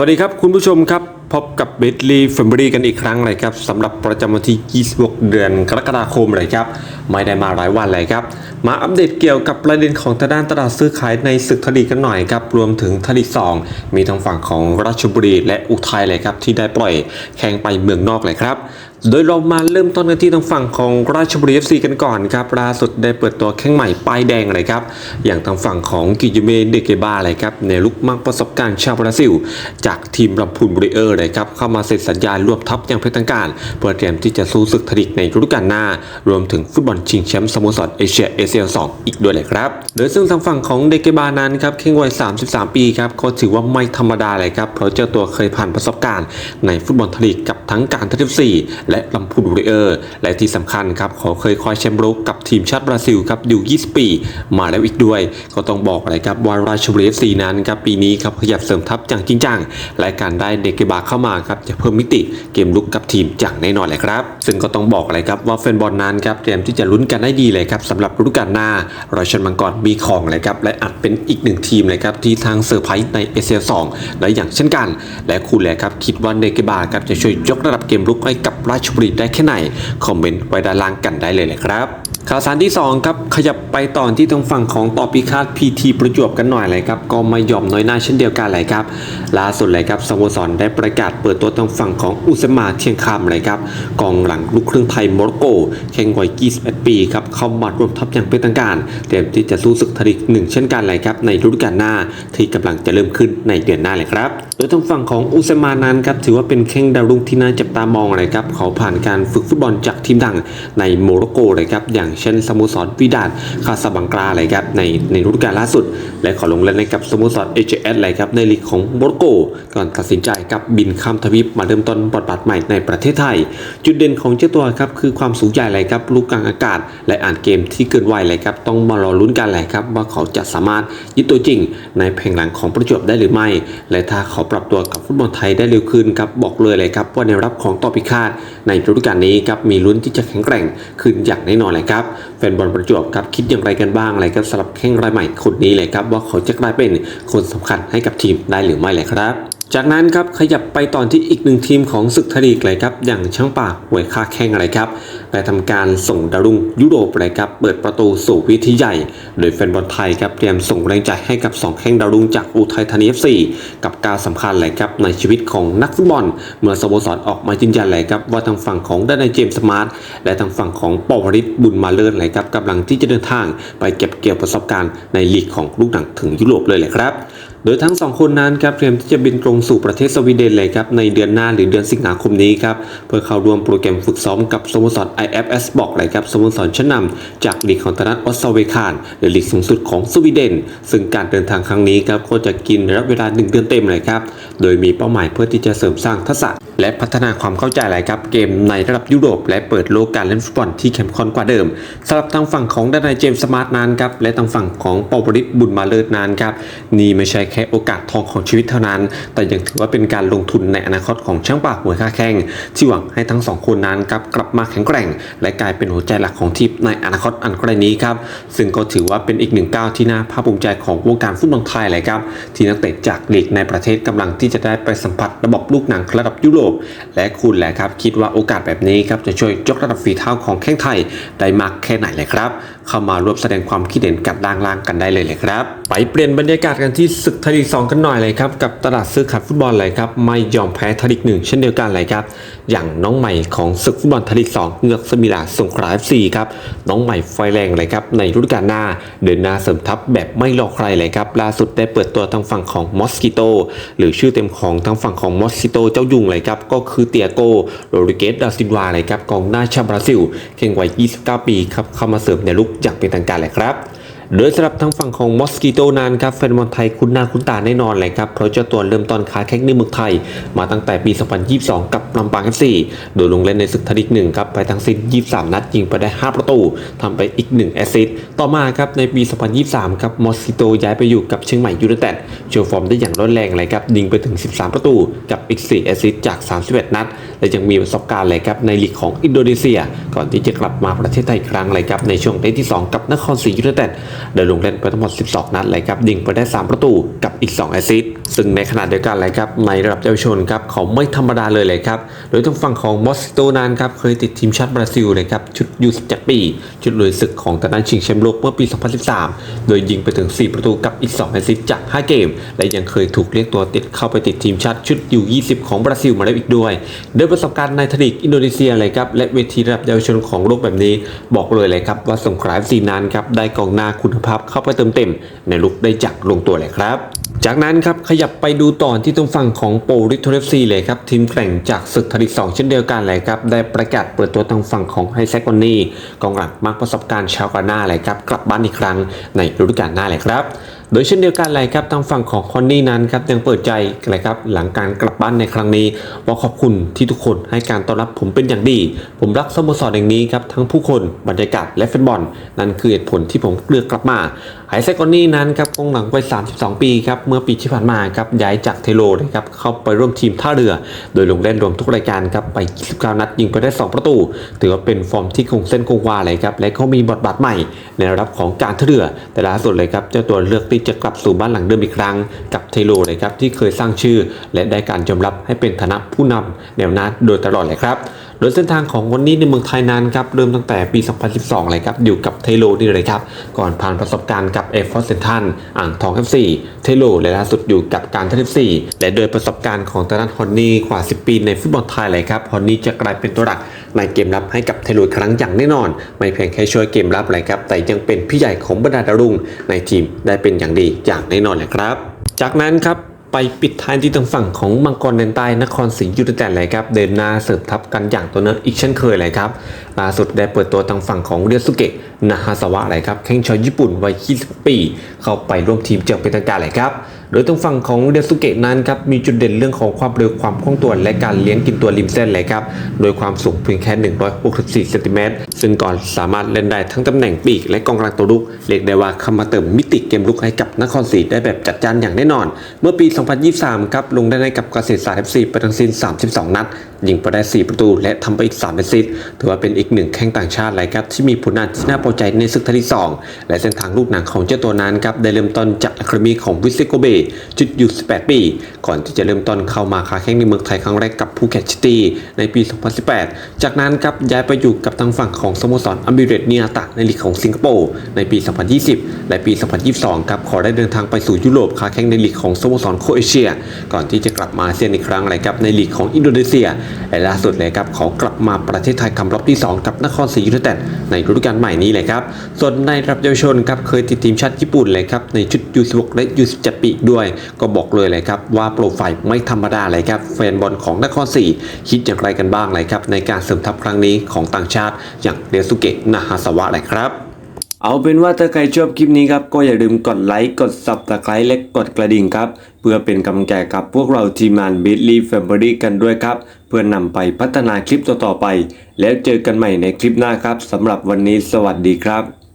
วัสดีครับคุณผู้ชมครับ พบกับเบดลีเฟมบรีกันอีกครั้งเลยครับสำหรับประจำวันที่26เดือนกรกฎาคมเลยครับ ไม่ได้มาหลายวันเลยครับ มาอัปเดตเกี่ยวกับประเด็นของทางด้านตลาดซื้อขายในศึกทลีกกันหน่อยครับ รวมถึงทลีสองมีทางฝั่งของราชบุรีและอุทัยเลยครับ ที่ได้ปล่อยแข่งไปเมืองนอกเลยครับ โดยเรามาเริ่มต้นกันที่ทางฝั่งของราชบุรี FC กันก่อนครับล่าสุดได้เปิดตัวแข้งใหม่ป้ายแดงเลยครับ อย่างทางฝั่งของกิจเมเดเกบาเลยครับในลุกมากประสบการณ์ชาวบราซิล จากทีมลำพูนบริเออร์เลยครับเข้ามาเซ็นสัญญาร่วมทัพอย่างเป็นทางการเพื่อเตรียมที่จะสู้ศึกทลีกในฤดูกาลหน้า รวมถึงฟุตบอลชิงแชมป์สโมสรเอเชียเอเชีย2อีกด้วยเลยครับโดยซึ่งทางฝั่งของเดเกบานั้นครับแข้งวัย 33 ปีครับก็ถือว่าไม่ธรรมดาเลยครับเพราะเจ้าตัวเคยผ่านประสบการณ์ในฟุตบอลทลีกกับทั้งการทัพซีและและลำพูนบริเออร์ และที่สำคัญครับเขาเคยคว้าแชมป์โลกกับทีมชาติบราซิลครับอยู่ 20 ปี มาแล้วอีกด้วย ก็ต้องบอกเลยครับว่าราชบุรีเอฟซีนั้นครับปีนี้ครับขยับเสริมทัพอย่างจริงจังและการได้เดเกบาเข้ามาครับจะเพิ่มมิติเกมลุกกับทีมอย่างแน่นอนเลยครับ ซึ่งก็ต้องบอกเลยครับว่าแฟนบอลนั้นครับเตรียมที่จะลุ้นกันได้ดีเลยครับสำหรับฤดูกาลหน้าราชันมังกรมีของเลยครับและอาจเป็นอีกหนึ่งทีมเลยครับที่ทางเซอร์ไพรส์ในเอเชีย2และอย่างเช่นกัน และคุณแหละครับคิดว่าเดเกบาครับจะช่วยยกระดับเกมลุกให้กับราชบุรีได้แค่ไหน คอมเมนต์ไว้ด้านล่างกันได้เลยเลยครับข่าวสารที่2ครับขยับไปต่อที่ตรงฝั่งของต่อปีคาดพีทีประจวบกันหน่อยเลยครับก็ไม่ยอมน้อยหน้าเช่นเดียวกันเลยครับล่าสุดเลยครับสโมสรได้ประกาศเปิดตัวตรงฝั่งของอุสมาเทียงคำเลยครับกองหลังลูกครึ่งไทยโมร็อกโกแข่งวัย21ปีครับ เข้ามาร่วมทัพอย่างเป็นทางการ เตรียมที่จะสู้ศึกทลีกหนึ่งเช่นกันเลยครับในฤดูกาลหน้าที่กำลังจะเริ่มขึ้นในเดือนหน้าเลยครับโดยทางฝั่งของอุซมานั้นครับถือว่าเป็นแข้งดาวรุ่งที่น่าจับตามองเลยครับเขาผ่านการฝึกฟุตบอลจากทีมดังในโมร็อกโกเลยครับอย่างเช่นสโมสรวิดาดคาซาบังกาเลยครับในในฤดูกาลล่าสุด และขอลงเล่นในกับสโมสรเอเจเอสเลยครับในลีกของโมร็อกโก ก่อนตัดสินใจกับบินข้ามทวีปมาเริ่มต้นบทบาทใหม่ในประเทศไทย จุดเด่นของเจ้าตัวครับคือความสูงใหญ่เลยครับลูกกลางอากาศและอ่านเกมที่เกินวัยเลยครับ ต้องมารอลุ้นกันแหละครับ ว่าเขาจะสามารถยึดตัวจริง ในแผงหลังของประจวบได้หรือไม่ และถ้าเขาปรับตัวกับฟุตบอลไทยได้เร็วขึ้นครับบอกเลยเลยครับว่าในรับของต่อพิฆาตในฤดูกาลนี้ครับมีลุ้นที่จะแข็งแกร่งขึ้นอย่างแน่นอนเลยครับแฟนบอลประจวบครับคิดอย่างไรกันบ้างอะไรครับสำหรับแข้งรายใหม่คนนี้เลยครับว่าเขาจะกลายเป็นคนสำคัญให้กับทีมได้หรือไม่เลยครับจากนั้นครับขยับไปตอนที่อีกหนึ่งทีมของศึกทลีกเลยครับ อย่างช่างป่าหวยค่าแข้งอะไรครับได้ทำการส่งดาวรุ่งยุโรปเลยครับเปิดประตูสู่วิธีใหญ่ โดยแฟนบอลไทยครับเตรียมส่งแรงใจให้กับ 2 แข้งดาวรุ่งจากอุทัยธานี FC กับการสำคัญเลยครับในชีวิตของนักฟุตบอล เมื่อสโมสรออกมายืนยันเลยครับว่าทางฝั่งของด้านในเจมส์สมาร์ทและทางฝั่งของปอวริศบุญมาเลิศเลยครับกำลังที่จะเดินทางไปเก็บเกี่ยวประสบการณ์ในลีกของลูกหนังถึงยุโรปเลยแหละครับ โดยทั้งสองคนนั้นครับเตรียมที่จะบินตรงสู่ประเทศสวีเดนเลยครับในเดือนหน้าหรือเดือนสิงหาคมนี้ครับเพื่อเข้าร่วมโปรแกรมฝึกซ้อมกับสโมสร IFS บอกเลยครับสโมสรชั้นนำจากลีกของตนัดออสเตรเวคานหรือลีกสูงสุดของสวีเดน ซึ่งการเดินทางครั้งนี้ครับก็จะกินระยะเวลา 1 เดือนเต็มเลยครับโดยมีเป้าหมายเพื่อที่จะเสริมสร้างทักษะ และพัฒนาความเข้าใจเลายครับเกมในระดับยุโรป และเปิดโลกการเล่นฟุตบอลที่เข้มข้นกว่าเดิมสำหรับทางฝั่งของด้านในเจมส์สมาร์ทนั้นครับและทางฝั่งของปอวริศบุญมาเลิศนั้นครับนี่ไม่ใช่แค่โอกาสทองของชีวิตเท่านั้น แต่ยังถือว่าเป็นการลงทุนในอนาคตของช่างปากหัวค่าแข้งที่หวังให้ทั้งสองคนนั้นครับกลับมาแข็งแกร่ง และกลายเป็นหัวใจหลักของทีมในอนาคตอันใกล้นี้ครับซึ่งก็ถือว่าเป็นอีกหนึ่งก้าวที่น่าภาคภูมิใจของวงการฟุตบอลไทยเลยครับที่นักเตะจากลีกในประเทศกำลังที่จะได้ไปสัมผัสระบบลูกหนังระดับยุโรปและคุณแหละครับคิดว่าโอกาสแบบนี้ครับจะช่วยยกระดับฝีเท้าของแข้งไทยได้มากแค่ไหนเลยครับ เข้ามาร่วมแสดงความคิดเห็นกันล่างๆกันได้เลยเลยครับ ไปเปลี่ยนบรรยากาศกันที่ศึกไทยลีก2กันหน่อยเลยครับกับตลาดซื้อขายฟุตบอลเลยครับไม่ยอมแพ้ไทยลีกหนึ่งเช่นเดียวกันเลยครับอย่างน้องใหม่ของศึกฟุตบอลไทยลีก2เงือกสมิลาสงขลา FC ครับน้องใหม่ไฟแรงเลยครับในฤดูกาลหน้าเดินหน้าเสริมทัพแบบไม่รอใครเลยครับล่าสุดได้เปิดตัวทางฝั่งของมอสกิโตหรือชื่อเต็มของทางฝั่งของมอสกิโตเจ้ายุงเลยครับก็คือเตียโกโรดริเกสดาซินวาเลยครับกองหน้าชาวบราซิลเข่งวัย 29 ปีครับเข้ามาเสริมในลุกอย่างเป็นทางการเลยครับ โดยสำหรับทางฝั่งของมอสกิโตนานครับแฟนบอลไทยคุ้นหน้าคุ้นตาแน่นอนเลยครับเพราะเจ้าตัวเริ่มต้นค้าแข่งในเมืองไทย มาตั้งแต่ปี 2022 กับลำปาง FC โดยลงเล่นในศึกทลีกหนึ่งครับไปทั้งสิ้น 23 นัดยิงไปได้ 5 ประตูทำไปอีก 1 แอสซิสต์ต่อมาครับในปี 2023 ครับมอสกิโตย้ายไปอยู่กับเชียงใหม่ยูไนเต็ดโชว์ฟอร์มได้อย่างร้อนแรงเลยครับยิงไปถึง 13 ประตูกับอีก 4 แอสซิสต์จาก 31 นัดและยังมีประสบการณ์เลยครับในลีกของอินโดนีเซีย ก่อนที่จะกลับมาประเทศไทยครั้งเลยครับในช่วงเดทที่ 2 กับนครศรียูไนเต็ดโดยลงเล่นไปทั้งหมด 12 นัดเลยครับยิงไปได้ 3 ประตูกับอีก 2 แอสซิสต์ซึ่งในขณะเดียวกันเลยครับในระดับเยาวชนครับเขาไม่ธรรมดาเลยเลยครับโดยทางฝั่งของมอสโตนันครับเคยติดทีมชาติบราซิลเลยครับชุดยู17ปี ชุดลุยศึกของตะนันชิงแชมป์โลกเมื่อปี 2013 โดยยิงไปถึง 4 ประตูกับอีก 2 แอสซิสต์จาก 5 เกม และยังเคยถูกเรียกตัวติดเข้าไปติดทีมชาติชุดยู20 ของบราซิลมาแล้วอีกด้วยโดยประสบการณ์ในทลีกอินโดนีเซียเลยครับและเวทีระดับเยาวชนของโลกแบบนี้ บอกเลยเลยครับว่าสงขลาซีนานครับได้กองหน้าคุุณภาพเข้าไปเติมเต็ม ในลุกได้จากลงตัวเลยครับ จากนั้นครับขยับไปดูต่อที่ตรงฝั่งของโปริโทเรฟซีเลยครับทีมแข่งจากศึกทลีก2เช่นเดียวกันเลยครับได้ประกาศเปิดตัวทางฝั่งของไฮแซกอนนี่กองหลังมากประสบการณ์ชาวกาหน้าเลยครับกลับบ้านอีกครั้งในฤดูกาลหน้าเลยครับ โดยเช่นเดียวกันเลยครับทางฝั่งของคอนนี่นั้นครับยังเปิดใจเลยครับหลังการกลับบ้านในครั้งนี้ว่าขอบคุณที่ทุกคนให้การต้อนรับผมเป็นอย่างดี ผมรักสโมสรแห่งนี้ครับทั้งผู้คนบรรยากาศและแฟนบอลนั่นคือเหตุผลที่ผมเลือกกลับมาไฮแซกอนนี่นั้นครับกองหลังวัย 32 ปีครับเมื่อปีที่ผ่านมาครับย้ายจากเทโลนะครับเข้าไปร่วมทีมท่าเรือ โดยลงเล่นรวมทุกรายการครับไป 29 นัดยิงไปได้ 2 ประตู ถือว่าเป็นฟอร์มที่คงเส้นคงวาเลยครับและเขามีบทบาทใหม่ ในระดับของการท่าเรือ แต่ล่าสุดเลยครับเจ้าตัวเลือกที่จะกลับสู่บ้านหลังเดิมอีกครั้ง กับเทโลเลยครับที่เคยสร้างชื่อ และได้การยอมรับให้เป็นฐานะผู้นำแนวหน้าโดยตลอดเลยครับ โดยเส้นทางของวันนี้ในเมืองไทยนั้นครับเริ่มตั้งแต่ปี 2012 เลยครับอยู่กับเทโลนี่เลยครับ ก่อนผ่านประสบการณ์กับเอฟฟอร์เซนทันอ่างทอง F4 เทโลและล่าสุดอยู่กับการทัน F4 และโดยประสบการณ์ของตานันฮอนนี่กว่า 10 ปีในฟุตบอลไทยเลยครับฮอนนี่จะกลายเป็นตัวหลักในเกมรับให้กับเทโลครั้งอย่างแน่นอน ไม่เพียงแค่ช่วยเกมรับเลยครับแต่ยังเป็นพี่ใหญ่ของบรรดาดารุ่งในทีมได้เป็นอย่างดีอย่างแน่นอนเลยครับ จากนั้นครับ ไปปิดท้ายที่ทางฝั่งของมังกรแดนใต้นครศรียูไนเต็ดเลยครับเดินหน้าเสริมทัพกันอย่างตัวเนื้ออีกเช่นเคยเลยครับล่าสุดได้เปิดตัวทางฝั่งของเรียสุเกะนาฮาสวะเลยครับแข้งชาวญี่ปุ่นวัย 20 ปี เข้าไปร่วมทีมเจอเป็นทางการเลยครับ โดยทางฝั่งของเดซุเกะนั้นครับมีจุดเด่นเรื่องของความเร็วความคล่องตัวและการเลี้ยงกินตัวริมเส้นเลยครับโดยความสูงเพียงแค่ 164เซนติเมตรซึ่งก่อนสามารถเล่นได้ทั้งตำแหน่งปีกและกองกลางตัวลุกเรียกได้ว่าเข้ามาเติมมิติเกมลุกให้กับนครศรีได้แบบจัดจ้านอย่างแน่นอน เมื่อปี 2023 ครับลงได้ในกับเกษตรศาสตร์ FC ไปทั้งสิ้น 32 นัด ยิงไปได้ 4 ประตู และทำไปอีก 3 แอสซิสต์ถือว่าเป็นอีกหนึ่งแข้งต่างชาติเลยครับที่มีผลงานที่น่าพอใจในศึกทัที่2และเส้นทางลูกหนังของเจ้าตัวนั้นครับได้เริ่มต้นจากอะคาเดมีของวิสเซโกเบจุดอยู่ 18 ปี ก่อนที่จะเริ่มต้นเข้ามาค้าแข้งในเมืองไทยครั้งแรกกับภูเก็ตซิตี้ในปี 2018 จากนั้นครับย้ายไปอยู่กับทางฝั่งของสโมสรอัมบิเรตเนียตะในลีกของสิงคโปร์ในปี 2020 และปี 2022 ครับขอได้เดินทางไปสู่ยุโรปค้าแข้งในลีกของสโมสรโคเอเชีย ก่อนที่จะกลับมาอาเซียนอีกครั้งเลยครับในลีกของอินโดนีเซียและล่าสุดเลยครับขากลับมาประเทศไทยคำรอบที่ 2 กับนครศรียูไนเต็ดในฤดูกาลใหม่นี้เลยครับส่วนในระดับเยาวชนครับเคยติดทีมชาติญี่ปุ่นเลยครับในชุดยู16และยู17ปีอีด้วย ก็บอกเลยเลยครับว่าโปรไฟล์ไม่ธรรมดาเลยครับแฟนบอลของนครศรีคิดอย่างไรกันบ้างเลยครับในการเสริมทัพครั้งนี้ของต่างชาติ อย่างเดซุเกะนาฮาสวะเลยครับเอาเป็นว่าถ้าใครชอบคลิปนี้ครับ ก็อย่าลืมกดไลค์ กด subscribe และกดกระดิ่งครับ เพื่อเป็นกำลังใจกับพวกเราทีมงาน b i t l y Family กันด้วยครับ เพื่อนนำไปพัฒนาคลิปต่อๆไป แล้วเจอกันใหม่ในคลิปหน้าครับสำหรับวันนี้สวัสดีครับ